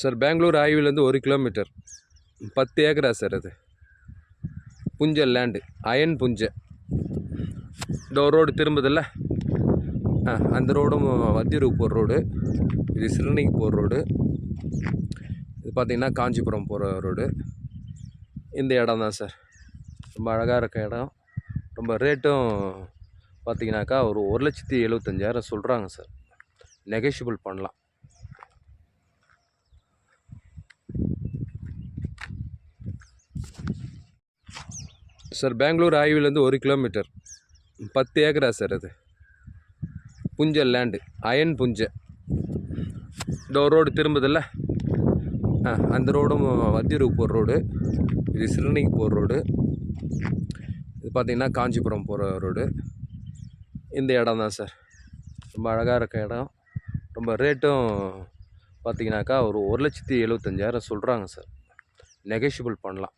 Sir Bangalore ஆய்வுலேருந்து ஒரு kilometre பத்து ஏக்கரா சார் அது. புஞ்ச லேண்டு அயன் புஞ்சை. இந்த ஒரு ரோடு திரும்புதில்ல? ஆ அந்த ரோடும் வத்தியூருக்கு போகிற ரோடு இது சிறுநீக்கு போகிற ரோடு இது பார்த்திங்கன்னா காஞ்சிபுரம் போகிற ரோடு இந்த இடம் தான் சார் ரொம்ப அழகாக இருக்க இடம். ரொம்ப ரேட்டும் பார்த்திங்கனாக்கா ஒரு ஒரு லட்சத்தி எழுபத்தஞ்சாயிரம் சொல்கிறாங்க சார் நெகஷியபிள் பண்ணலாம். சார் பெங்களூர் ஆய்வுலேருந்து ஒரு கிலோமீட்டர். பத்து ஏக்கரா சார் அது. புஞ்ச லேண்டு அயன் புஞ்சை. இந்த ரோடு திரும்புதில்ல? ஆ அந்த ரோடும் வத்தியூருக்கு போகிற ரோடு. இது சிறுநீக்கு போகிற ரோடு. இது பார்த்திங்கன்னா காஞ்சிபுரம் போகிற ரோடு. இந்த இடம் தான் சார். ரொம்ப அழகாக இருக்க இடம். ரொம்ப ரேட்டும் பார்த்தீங்கன்னாக்கா ஒரு ஒரு லட்சத்தி எழுபத்தஞ்சாயிரம் சொல்கிறாங்க சார். நெகஷியபிள் பண்ணலாம்.